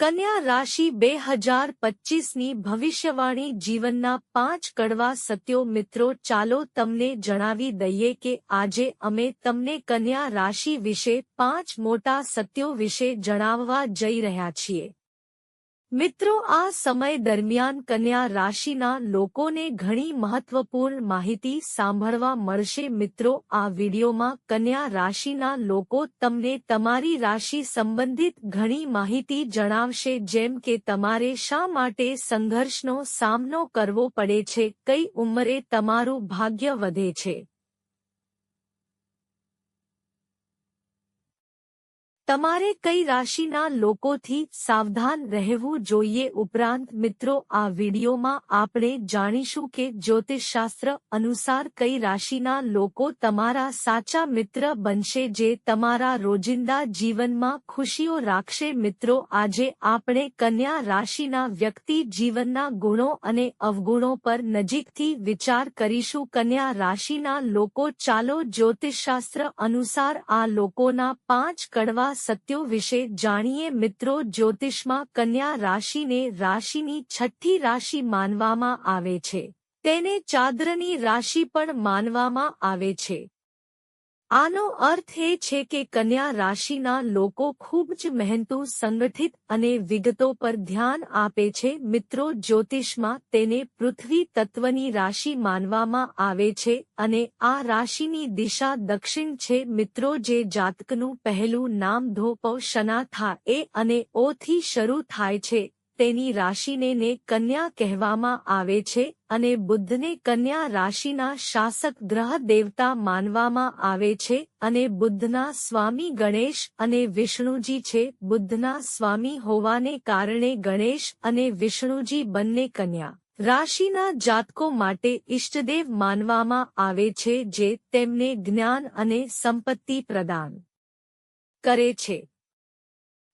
કન્યા રાશિ બે હજાર પચીસની ભવિષ્યવાણી જીવનના પાંચ કડવા સત્યો મિત્રો, ચાલો તમને જણાવી દઈએ કે આજે અમે તમને કન્યા રાશિ વિશે પાંચ મોટા સત્યો વિશે જણાવવા જઈ રહ્યા છીએ. મિત્રો, આ સમય દરમિયાન કન્યા રાશિના લોકોને ઘણી મહત્વપૂર્ણ માહિતી સાંભળવા મળશે. મિત્રો, આ વિડીયોમાં કન્યા રાશિના લોકો તમને તમારી રાશિ સંબંધિત ઘણી માહિતી જણાવશે, જેમ કે તમારે શા માટે સંઘર્ષનો સામનો કરવો પડે છે, કઈ ઉંમરે તમારું ભાગ્ય વધે છે. તમારે કઈ રાશિના લોકોથી સાવધાન રહેવું જોઈએ ઉપરાંત મિત્રો, આ વિડીયોમાં આપણે જાણીશું કે જ્યોતિષશાસ્ત્ર અનુસાર કઈ રાશિના લોકો તમારા સાચા મિત્ર બનશે જે તમારા રોજિંદા જીવનમાં ખુશીઓ રાખશે. મિત્રો, આજે આપણે કન્યા રાશિના વ્યક્તિ જીવનના ગુણો અને અવગુણો પર નજીકથી વિચાર કરીશું. કન્યા રાશિના લોકો ચાલો જ્યોતિષશાસ્ત્ર અનુસાર આ લોકોના પાંચ કડવા સત્યો વિશે જાણીએ મિત્રો જ્યોતિષમાં કન્યા રાશિને રાશિની છઠ્ઠી રાશિ માનવામાં આવે છે. તેને ચાંદ્રની રાશિ પણ માનવામાં આવે છે. આનો અર્થ એ છે કે કન્યા રાશિના લોકો ખૂબ જ મહેનતુ, સંગઠિત અને વિગતો પર ધ્યાન આપે છે. મિત્રો, જ્યોતિષમાં તેને પૃથ્વી તત્વની રાશિ માનવામાં આવે છે અને આ રાશિની દિશા દક્ષિણ છે. મિત્રો, જે જાતકનું પહેલું નામ ધોપો શના થા એ અને ઓથી શરૂ થાય છે. તેની રાશિને ને કન્યા કહેવામાં આવે છે અને બુદ્ધને કન્યા રાશિના શાસક ગ્રહ દેવતા માનવામાં આવે છે અને બુદ્ધના સ્વામી ગણેશ અને વિષ્ણુજી છે. બુદ્ધના સ્વામી હોવાને કારણે ગણેશ અને વિષ્ણુજી બંને કન્યા રાશિના જાતકો માટે ઇષ્ટદેવ માનવામાં આવે છે જે તેમને જ્ઞાન અને સંપત્તિ પ્રદાન કરે છે.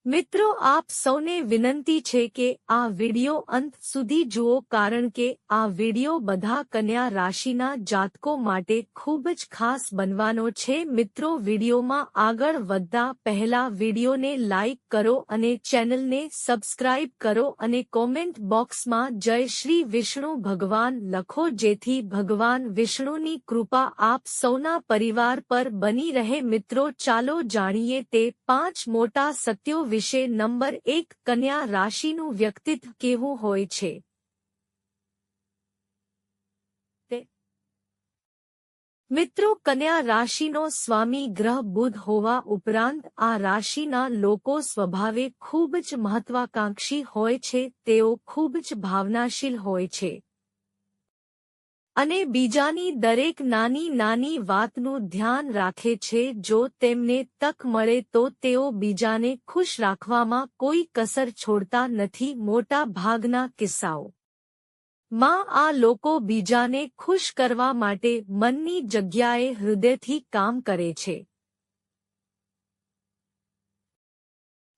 મિત્રો, આપ સૌને વિનંતી છે કે આ વિડિયો અંત સુધી જુઓ કારણ કે આ વિડિયો બધા કન્યા રાશિના જાતકો માટે ખૂબ જ ખાસ બનવાનો છે. મિત્રો, વિડિયોમાં આગળ વધતા પહેલા વિડિયોને લાઇક કરો અને ચેનલને સબસ્ક્રાઇબ કરો અને કોમેન્ટ બોક્સમાં જય શ્રી વિષ્ણુ ભગવાન લખો જેથી ભગવાન વિષ્ણુની કૃપા આપ સૌના પરિવાર પર બની રહે. મિત્રો, ચાલો જાણીએ તે પાંચ મોટા સત્યો વિશે નંબર એક કન્યા રાશિનું વ્યક્તિત્વ કેવું હોય છે? મિત્રો, કન્યા રાશિનો સ્વામી ગ્રહ બુધ હોવા ઉપરાંત આ રાશિના લોકો સ્વભાવે ખૂબ જ મહત્વાકાંક્ષી હોય છે, તેઓ ખૂબ જ ભાવનાશીલ હોય છે. અને બીજાની દરેક નાની નાની વાતનું ધ્યાન રાખે છે, જો તેમને તક મળે તો તેઓ બીજાને ખુશ રાખવામાં કોઈ કસર છોડતા નથી. મોટા ભાગના કિસ્સાઓ. માં આ લોકો બીજાને ખુશ કરવા માટે મનની જગ્યાએ હૃદયથી કામ કરે છે.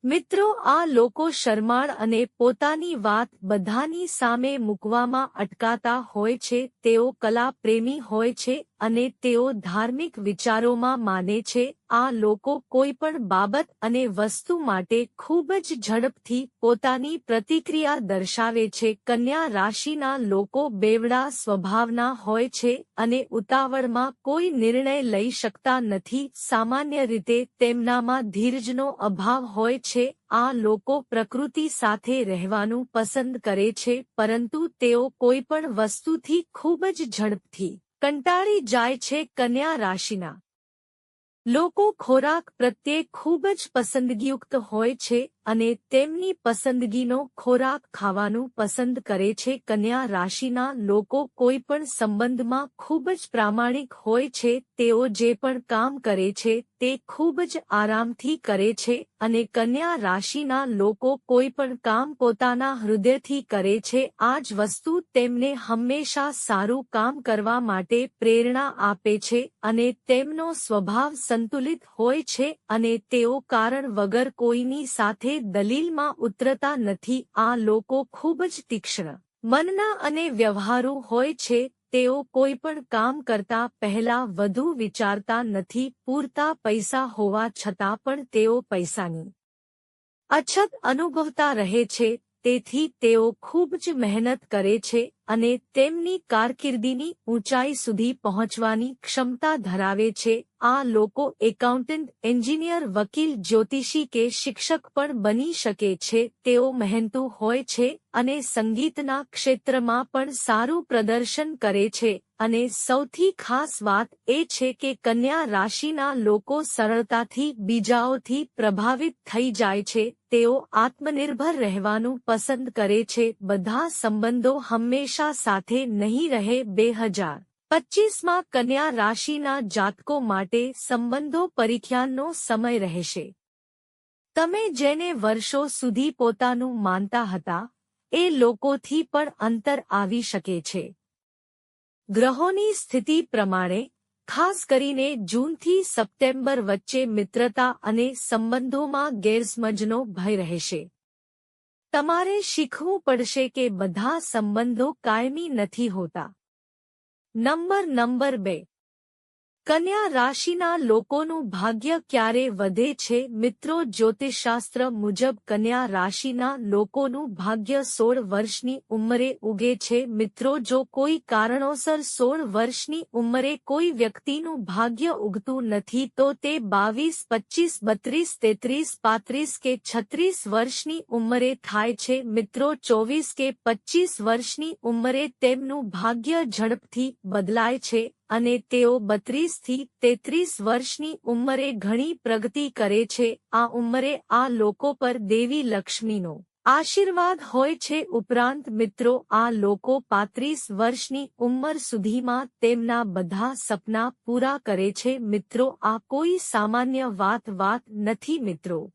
મિત્રો, આ લોકો શરમાળ અને પોતાની વાત બધાની સામે મૂકવામાં અટકાતા હોય છે, તેઓ કલા પ્રેમી હોય છે અને તેઓ ધાર્મિક વિચારોમાં માને છે આ લોકો કોઈ પણ બાબત અને વસ્તુ માટે ખૂબ જ ઝડપથી પોતાની પ્રતિક્રિયા દર્શાવે છે. કન્યા રાશિના લોકો બેવડા સ્વભાવના હોય છે અને ઉતાવળમાં કોઈ નિર્ણય લઈ શકતા નથી. સામાન્ય રીતે તેમનામાં ધીરજનો અભાવ હોય છે. આ લોકો પ્રકૃતિ સાથે રહેવાનું પસંદ કરે છે, પરંતુ તેઓ કોઈ પણ વસ્તુથી ખૂબ જ ઝડપથી કંટાળી જાય છે. કન્યા રાશિના લોકો ખોરાક પ્રત્યે ખૂબ જ પસંદગીયુક્ત હોય છે અને તેમની પસંદગીનો ખોરાક ખાવાનું પસંદ કરે છે. કન્યા રાશિના લોકો કોઈ પણ સંબંધમાં ખૂબ જ પ્રામાણિક હોય છે. તેઓ જે પણ કામ કરે છે તે ખૂબ જ આરામથી કરે છે અને કન્યા રાશિના લોકો કોઈ પણ કામ પોતાના હૃદયથી કરે છે. આ જ વસ્તુ તેમને હંમેશા સારું કામ કરવા માટે પ્રેરણા આપે છે અને તેમનો સ્વભાવ સંતુલિત હોય છે અને તેઓ કારણ વગર કોઈની સાથે દલીલમાં ઉતરતા નથી. આ લોકો ખૂબ જ તીક્ષ્ણ, મનના અને વ્યવહારુ હોય છે. તેઓ કોઈ પણ કામ કરતા પહેલા વધુ વિચારતા નથી. પૂરતા પૈસા હોવા છતાં પણ તેઓ પૈસાની અછત અનુભવતા રહે છે. તેથી તેઓ ખૂબ જ મહેનત કરે છે અને તેમની કારકિર્દીની ઊંચાઈ સુધી પહોંચવાની ક્ષમતા ધરાવે છે. આ લોકો એકાઉન્ટન્ટ, એન્જિનિયર, વકીલ, જ્યોતિષી કે શિક્ષક પણ બની શકે છે. તેઓ મહેનતુ હોય છે અને સંગીતના ક્ષેત્રમાં પણ સારું પ્રદર્શન કરે છે. અને સૌથી ખાસ વાત એ છે કે કન્યા રાશિના લોકો સરળતાથી બીજાઓથી પ્રભાવિત થઈ જાય છે, તેઓ આત્મનિર્ભર રહેવાનું પસંદ કરે છે, બધા સંબંધો હંમેશા સાથે નહીં રહે બે હજાર પચ્ચીસમાં કન્યા રાશિના જાતકો માટે સંબંધો પરીખ્યાનનો સમય રહેશે. તમે જેને વર્ષો સુધી પોતાનું માનતા હતા, એ લોકોથી પણ અંતર આવી શકે છે. ગ્રહોની સ્થિતિ પ્રમાણે, ખાસ કરીને જૂનથી સપ્ટેમ્બર વચ્ચે મિત્રતા અને સંબંધોમાં ગેરસમજનો ભય રહેશે. તમારે શીખવું પડશે કે બધા સંબંધો કાયમી નથી હોતા. નંબર નંબર બે. કન્યા રાશિના લોકોનું ભાગ્ય ક્યારે વધે છે? મિત્રો, જ્યોતિષશાસ્ત્ર મુજબ કન્યા રાશિના લોકોનું ભાગ્ય સોળ વર્ષની ઉંમરે ઉગે છે. મિત્રો, જો કોઈ કારણોસર સોળ વર્ષની ઉંમરે કોઈ વ્યક્તિનું ભાગ્ય ઉગતું નથી, તો તે બાવીસ પચીસ બત્રીસ, તેત્રીસ, પાંત્રીસ કે છત્રીસ વર્ષની ઉંમરે થાય છે. મિત્રો, ચોવીસ કે પચીસ વર્ષની ઉંમરે તેમનું ભાગ્ય ઝડપથી બદલાય છે. અને તેઓ બત્રીસથી તેત્રીસ વર્ષની ઉંમરે ઘણી પ્રગતિ કરે છે. આ ઉંમરે આ લોકો પર દેવી લક્ષ્મીનો આશીર્વાદ હોય છે. ઉપરાંત મિત્રો, આ લોકો પાંત્રીસ વર્ષની ઉંમર સુધીમાં તેમના બધા સપના પૂરા કરે છે. મિત્રો, આ કોઈ સામાન્ય વાત વાત નથી મિત્રો.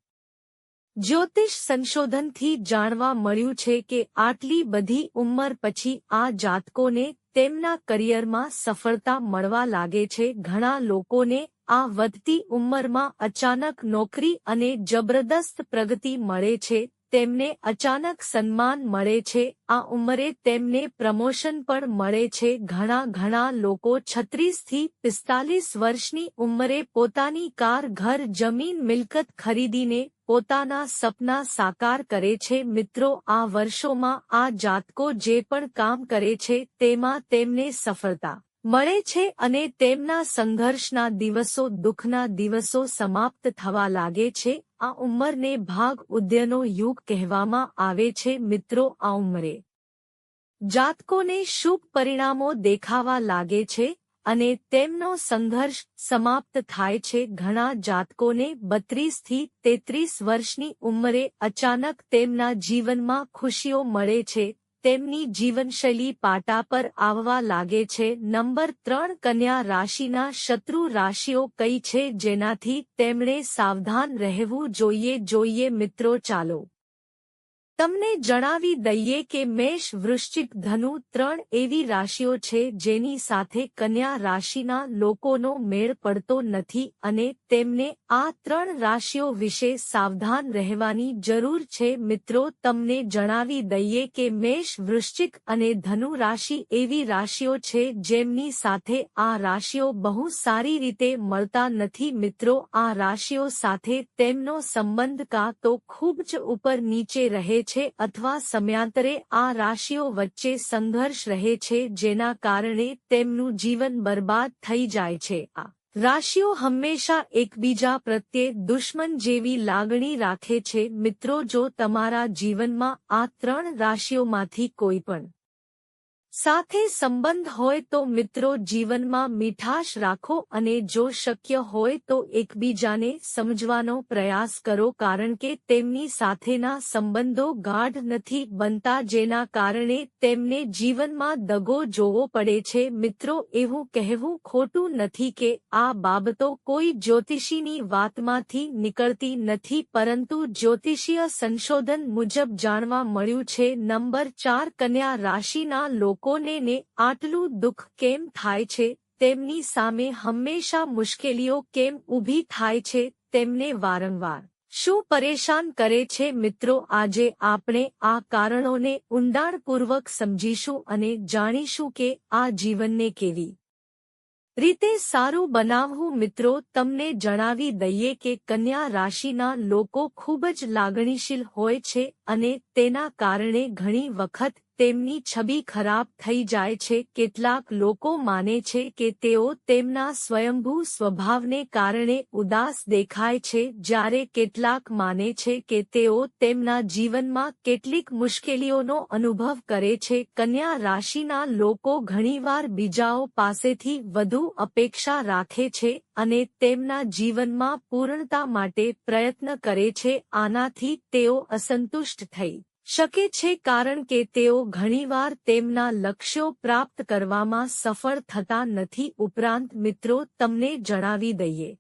જ્યોતિષ સંશોધનથી જાણવા મળ્યું છે કે આટલી બધી ઉંમર પછી આ જાતકોને તેમના કરિયરમાં સફળતા મળવા લાગે છે. ઘણા લોકોને આ વધતી ઉંમરમાં અચાનક નોકરી અને જબરદસ્ત પ્રગતિ મળે છે. તેમને અચાનક સન્માન મળે છે, આ ઉંમરે તેમને પ્રમોશન પણ મળે છે. ઘણા ઘણા લોકો છત્રીસથી પિસ્તાલીસ વર્ષની ઉંમરે પોતાની કાર ઘર જમીન મિલકત ખરીદીને પોતાના સપના સાકાર કરે છે. મિત્રો, આ વર્ષોમાં આ જાતકો જે પણ કામ કરે છે, તેમાં તેમને સફળતા મળે છે અને તેમના સંઘર્ષના દિવસો દુઃખના દિવસો સમાપ્ત થવા લાગે છે. આ ઉંમરને ભાગ ઉદ્યનો યુગ કહેવામાં આવે છે. મિત્રો, આ ઉંમરે જાતકોને શુભ પરિણામો દેખાવા લાગે છે અને તેમનો સંઘર્ષ સમાપ્ત થાય છે. ઘણા જાતકોને બત્રીસથી તેત્રીસ વર્ષની ઉંમરે અચાનક તેમના જીવનમાં ખુશીઓ મળે છે. તેમની જીવનશૈલી પાટા પર આવવા લાગે છે. નંબર ત્રણ, કન્યા રાશિના શત્રુ રાશિઓ કઈ છે જેનાથી તેમણે સાવધાન રહેવું જોઈએ? જોઈએ મિત્રો, ચાલો. તમને જણાવી દઈએ કે મેષ વૃશ્ચિક ધનુ ત્રણ એવી રાશિઓ છે જેની સાથે કન્યા રાશિના લોકોનો મેળ પડતો નથી અને તેમને આ ત્રણ રાશિઓ વિશે સાવધાન રહેવાની જરૂર છે. મિત્રો, તમને જણાવી દઈએ કે મેષ વૃશ્ચિક અને ધનુ રાશિ એવી રાશિઓ છે જેમની સાથે આ રાશિઓ બહુ સારી રીતે મળતા નથી. મિત્રો, આ રાશિઓ સાથે તેમનો સંબંધ કા તો ખૂબ જ ઉપર નીચે રહે છે અથવા સમયાંતરે આ રાશિઓ વચ્ચે સંઘર્ષ રહે છે જેના કારણે તેમનું જીવન બરબાદ થઈ જાય છે. આ રાશિઓ હંમેશા એકબીજા પ્રત્યે દુશ્મન જેવી લાગણી રાખે છે. મિત્રો, જો તમારા જીવનમાં આ ત્રણ રાશિઓમાંથી કોઈ પણ સાથે સંબંધ હોય તો મિત્રો જીવનમાં મીઠાશ રાખો અને જો શક્ય હોય તો એકબીજાને સમજવાનો પ્રયાસ કરો કારણ કે તેમની સાથેના સંબંધો ગાઢ નથી બનતા જેના કારણે તેમને જીવનમાં દગો જોવો પડે છે. મિત્રો, એવું કહેવું ખોટું નથી કે આ બાબતો કોઈ જ્યોતિષીની વાતમાંથી નીકળતી નથી, પરંતુ જ્યોતિષીય સંશોધન મુજબ જાણવા મળ્યું છે. નંબર ચાર, કન્યા રાશિના લોકો લોકોને ને આટલું દુઃખ કેમ થાય છે? તેમની સામે હંમેશા મુશ્કેલીઓ કેમ ઊભી થાય છે? તેમને વારંવાર શું પરેશાન કરે છે? મિત્રો, આજે આપણે આ કારણોને ઊંડાણપૂર્વક સમજીશું અને જાણીશું કે આ જીવનને કેવી રીતે સારું બનાવવું. મિત્રો, તમને જણાવી દઈએ કે કન્યા રાશિના લોકો ખૂબ જ લાગણીશીલ હોય છે અને તેના કારણે ઘણી વખત તેમની છબી ખરાબ થઈ જાય છે, કેટલાક લોકો માને છે કે તેઓ તેમના સ્વયંભૂ સ્વભાવને કારણે ઉદાસ દેખાય છે, જ્યારે કેટલાક માને છે કે તેઓ તેમના જીવનમાં કેટલીક મુશ્કેલીઓનો અનુભવ કરે છે. કન્યા રાશિના લોકો ઘણીવાર બીજાઓ પાસેથી વધુ અપેક્ષા રાખે છે અને તેમના જીવનમાં પૂર્ણતા માટે પ્રયત્ન કરે છે. આનાથી તેઓ અસંતુષ્ટ થઈ શકે છે કારણ કે તેઓ ઘણીવાર તેમના લક્ષ્યો પ્રાપ્ત કરવામાં સફળ થતા નથી. ઉપરાંત મિત્રો, તમને જણાવી દઈએ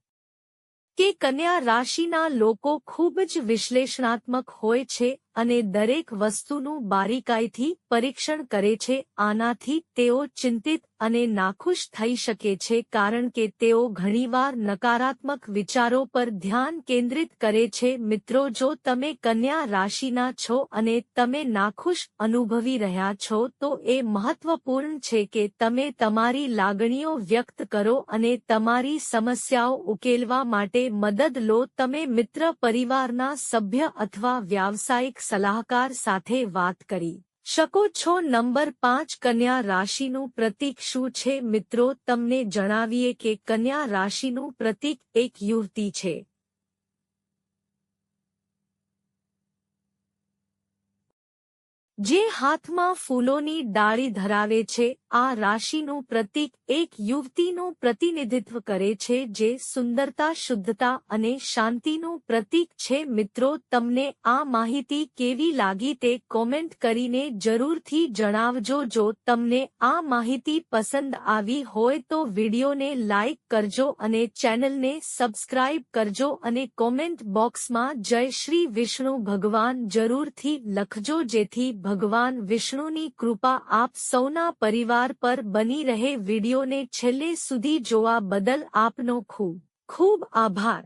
કે કન્યા રાશિના લોકો ખૂબ જ વિશ્લેષણાત્મક હોય છે અને દરેક વસ્તુનું બારીકાઈથી પરીક્ષણ કરે છે, આનાથી તેઓ ચિંતિત અને નાખુશ થઈ શકે છે કારણ કે તેઓ ઘણીવાર નકારાત્મક વિચારો પર ધ્યાન કેન્દ્રિત કરે છે. મિત્રો, જો તમે કન્યા રાશિના છો અને તમે નાખુશ અનુભવી રહ્યા છો, તો એ મહત્વપૂર્ણ છે કે તમે તમારી લાગણીઓ વ્યક્ત કરો અને તમારી સમસ્યાઓ ઉકેલવા માટે મદદ લો. તમે મિત્ર પરિવારના સભ્ય અથવા વ્યાવસાયિક સલાહકાર સાથે વાત કરી. શકો છો નંબર પાંચ કન્યા રાશિનું પ્રતીક શું છે? મિત્રો, તમને જણાવીએ કે કન્યા રાશિનું પ્રતીક એક યુવતી છે. જે હાથમાં ફૂલોની ડાળી ધરાવે છે. આ રાશિનું પ્રતીક એક યુવતીનું પ્રતિનિધિત્વ કરે છે જે સુંદરતા, શુદ્ધતા અને શાંતિનું પ્રતીક છે. મિત્રો, તમને આ માહિતી કેવી લાગી તે કોમેન્ટ કરીને જરૂરથી જણાવજો. જો તમને આ માહિતી પસંદ આવી હોય તો વિડીયોને લાઇક કરજો અને ચેનલને સબસ્ક્રાઇબ કરજો અને કોમેન્ટ બોક્સમાં જય શ્રી વિષ્ણુ ભગવાન જરૂરથી લખજો જેથી ભગવાન વિષ્ણુની કૃપા આપ સૌના પરિવાર પર બની રહે વિડીયોને છેલ્લે સુધી જોવા બદલ આપનો ખૂબ ખૂબ આભાર.